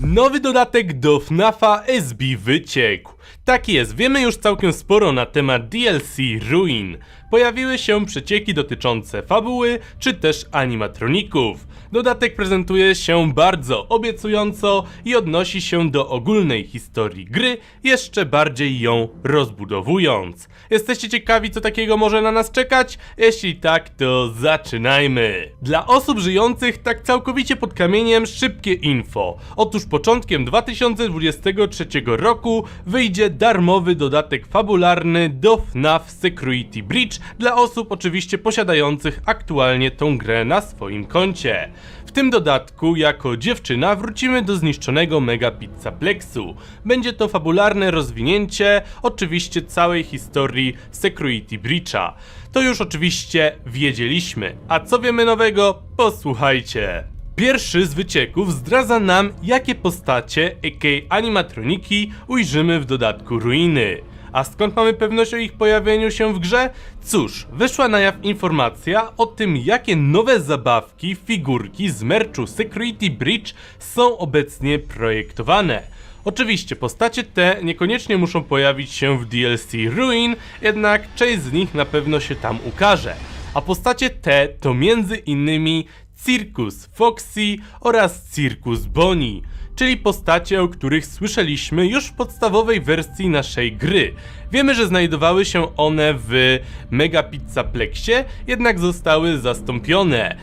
Nowy dodatek do FNAFa SB wyciekł. Tak jest, wiemy już całkiem sporo na temat DLC Ruin. Pojawiły się przecieki dotyczące fabuły, czy też animatroników. Dodatek prezentuje się bardzo obiecująco i odnosi się do ogólnej historii gry, jeszcze bardziej ją rozbudowując. Jesteście ciekawi, co takiego może na nas czekać? Jeśli tak, to zaczynajmy. Dla osób żyjących tak całkowicie pod kamieniem szybkie info. Otóż początkiem 2023 roku wyjdzie darmowy dodatek fabularny do FNAF Security Breach dla osób oczywiście posiadających aktualnie tą grę na swoim koncie. W tym dodatku jako dziewczyna wrócimy do zniszczonego Mega Pizzaplexu. Będzie to fabularne rozwinięcie oczywiście całej historii Security Breacha. To już oczywiście wiedzieliśmy. A co wiemy nowego? Posłuchajcie. Pierwszy z wycieków zdradza nam, jakie postacie, a.k.a. animatroniki, ujrzymy w dodatku Ruiny. A skąd mamy pewność o ich pojawieniu się w grze? Cóż, wyszła na jaw informacja o tym, jakie nowe zabawki, figurki z merchu Security Breach są obecnie projektowane. Oczywiście postacie te niekoniecznie muszą pojawić się w DLC Ruin, jednak część z nich na pewno się tam ukaże. A postacie te to między innymi Circus Foxy oraz Circus Bonnie, czyli postacie, o których słyszeliśmy już w podstawowej wersji naszej gry. Wiemy, że znajdowały się one w Mega Pizzaplexie, jednak zostały zastąpione.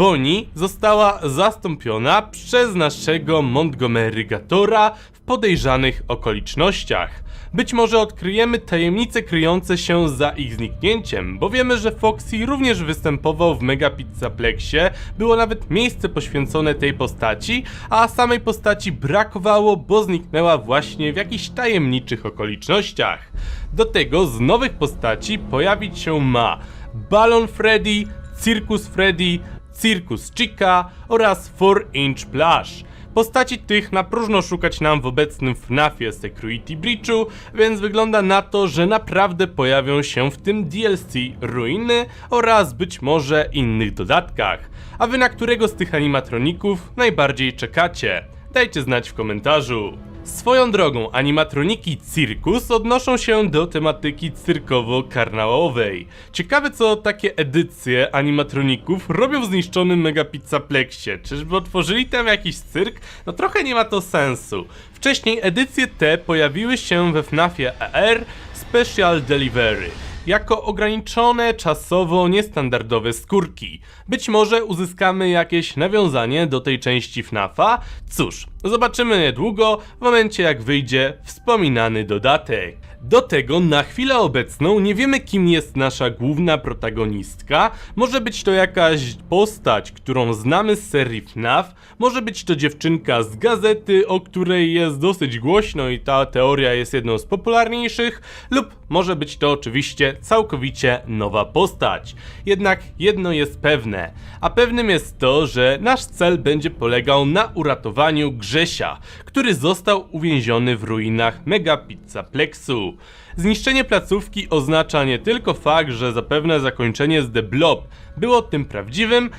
Bonnie została zastąpiona przez naszego Montgomery Gatora w podejrzanych okolicznościach. Być może odkryjemy tajemnice kryjące się za ich zniknięciem, bo wiemy, że Foxy również występował w Mega Pizzaplexie, było nawet miejsce poświęcone tej postaci, a samej postaci brakowało, bo zniknęła właśnie w jakichś tajemniczych okolicznościach. Do tego z nowych postaci pojawić się ma Balon Freddy, Circus Freddy, Circus Chica oraz 4-Inch Plush. Postaci tych na próżno szukać nam w obecnym FNAFie Security Breachu, więc wygląda na to, że naprawdę pojawią się w tym DLC Ruiny oraz być może innych dodatkach. A wy na którego z tych animatroników najbardziej czekacie? Dajcie znać w komentarzu. Swoją drogą, animatroniki Circus odnoszą się do tematyki cyrkowo-karnałowej. Ciekawe co takie edycje animatroników robią w zniszczonym Mega Pizzaplexie. Czyżby otworzyli tam jakiś cyrk? No trochę nie ma to sensu. Wcześniej edycje te pojawiły się we FNAFie AR Special Delivery jako ograniczone czasowo niestandardowe skórki. Być może uzyskamy jakieś nawiązanie do tej części FNAFa? Cóż, zobaczymy niedługo, w momencie jak wyjdzie wspominany dodatek. Do tego na chwilę obecną nie wiemy kim jest nasza główna protagonistka. Może być to jakaś postać, którą znamy z serii FNAF, może być to dziewczynka z gazety, o której jest dosyć głośno i ta teoria jest jedną z popularniejszych, lub może być to oczywiście całkowicie nowa postać. Jednak jedno jest pewne, a pewnym jest to, że nasz cel będzie polegał na uratowaniu Grzesia, który został uwięziony w ruinach Mega Pizzaplexu. Zniszczenie placówki oznacza nie tylko fakt, że zapewne zakończenie z The Blob było tym prawdziwym,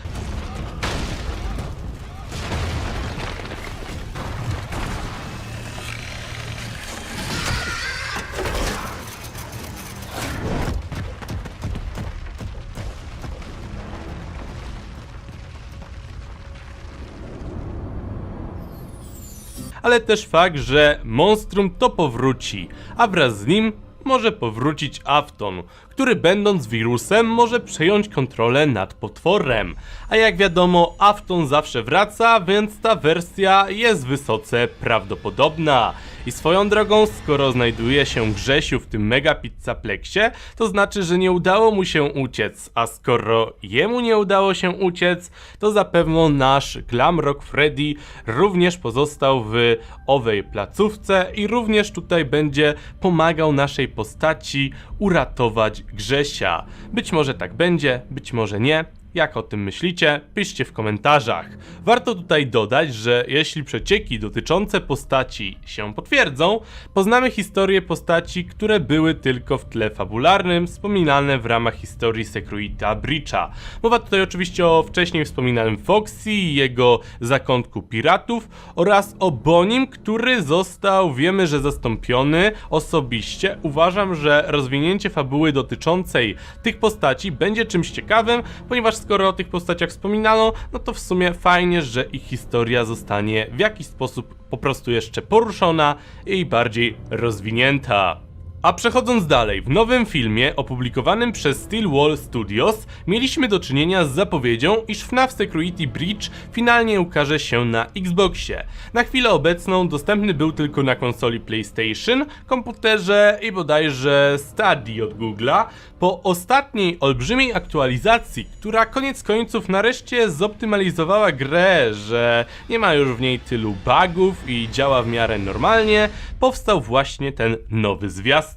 ale też fakt, że monstrum to powróci, a wraz z nim może powrócić Afton, który będąc wirusem może przejąć kontrolę nad potworem. A jak wiadomo, Afton zawsze wraca, więc ta wersja jest wysoce prawdopodobna. I swoją drogą, skoro znajduje się Grzesiu w tym mega pizzaplexie, to znaczy, że nie udało mu się uciec, a skoro jemu nie udało się uciec, to zapewne nasz Glamrock Freddy również pozostał w owej placówce i również tutaj będzie pomagał naszej postaci uratować Grzesia. Być może tak będzie, być może nie. Jak o tym myślicie? Piszcie w komentarzach. Warto tutaj dodać, że jeśli przecieki dotyczące postaci się potwierdzą, poznamy historię postaci, które były tylko w tle fabularnym, wspominane w ramach historii Securita Breacha. Mowa tutaj oczywiście o wcześniej wspominanym Foxy i jego zakątku piratów oraz o Bonim, który został, wiemy, że zastąpiony osobiście. Uważam, że rozwinięcie fabuły dotyczącej tych postaci będzie czymś ciekawym, ponieważ skoro o tych postaciach wspominano, no to w sumie fajnie, że ich historia zostanie w jakiś sposób po prostu jeszcze poruszona i bardziej rozwinięta. A przechodząc dalej, w nowym filmie opublikowanym przez Steel Wall Studios mieliśmy do czynienia z zapowiedzią, iż FNAF Security Breach finalnie ukaże się na Xboxie. Na chwilę obecną dostępny był tylko na konsoli PlayStation, komputerze i bodajże Stadia od Google'a. Po ostatniej olbrzymiej aktualizacji, która koniec końców nareszcie zoptymalizowała grę, że nie ma już w niej tylu bugów i działa w miarę normalnie, powstał właśnie ten nowy zwiastun.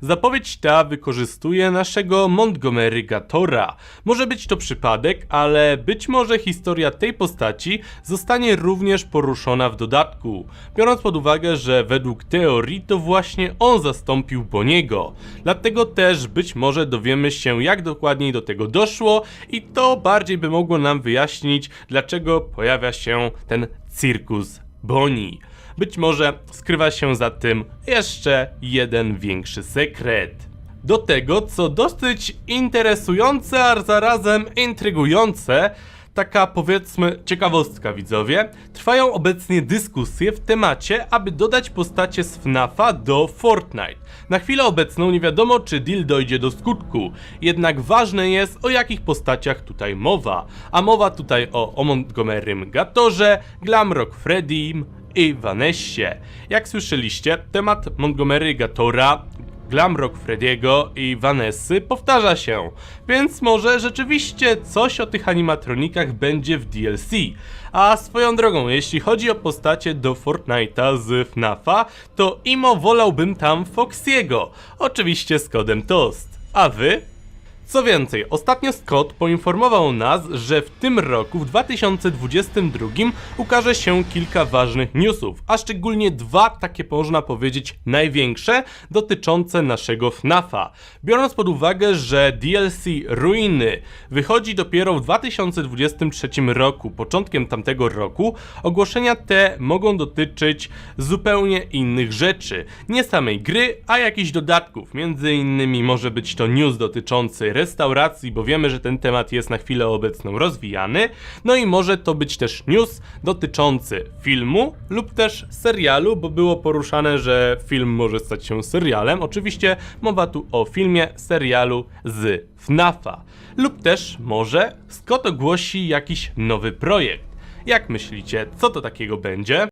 Zapowiedź ta wykorzystuje naszego Montgomery Gatora. Może być to przypadek, ale być może historia tej postaci zostanie również poruszona w dodatku, biorąc pod uwagę, że według teorii to właśnie on zastąpił Boniego. Dlatego też być może dowiemy się jak dokładniej do tego doszło i to bardziej by mogło nam wyjaśnić, dlaczego pojawia się ten cirkus Boni. Być może skrywa się za tym jeszcze jeden większy sekret. Do tego, co dosyć interesujące, a zarazem intrygujące, taka powiedzmy ciekawostka widzowie, trwają obecnie dyskusje w temacie, aby dodać postacie z FNAFa do Fortnite. Na chwilę obecną nie wiadomo, czy deal dojdzie do skutku, jednak ważne jest, o jakich postaciach tutaj mowa. A mowa tutaj o, o Montgomerym Gatorze, Glamrock Freddym i Vanessie. Jak słyszeliście, temat Montgomery Gatora Glamrock Frediego i Vanessy powtarza się, więc może rzeczywiście coś o tych animatronikach będzie w DLC. A swoją drogą, jeśli chodzi o postacie do Fortnite'a z FNAFa, to imo wolałbym tam Foxiego, oczywiście z kodem TOAST. A wy? Co więcej, ostatnio Scott poinformował nas, że w tym roku, w 2022, ukaże się kilka ważnych newsów, a szczególnie dwa takie można powiedzieć największe, dotyczące naszego FNAFa. Biorąc pod uwagę, że DLC Ruiny wychodzi dopiero w 2023 roku, początkiem tamtego roku, ogłoszenia te mogą dotyczyć zupełnie innych rzeczy. Nie samej gry, a jakichś dodatków. Między innymi może być to news dotyczący restauracji, bo wiemy, że ten temat jest na chwilę obecną rozwijany. No i może to być też news dotyczący filmu lub też serialu, bo było poruszane, że film może stać się serialem. Oczywiście mowa tu o filmie, serialu z FNAFa. Lub też może Scott ogłosi jakiś nowy projekt. Jak myślicie, co to takiego będzie?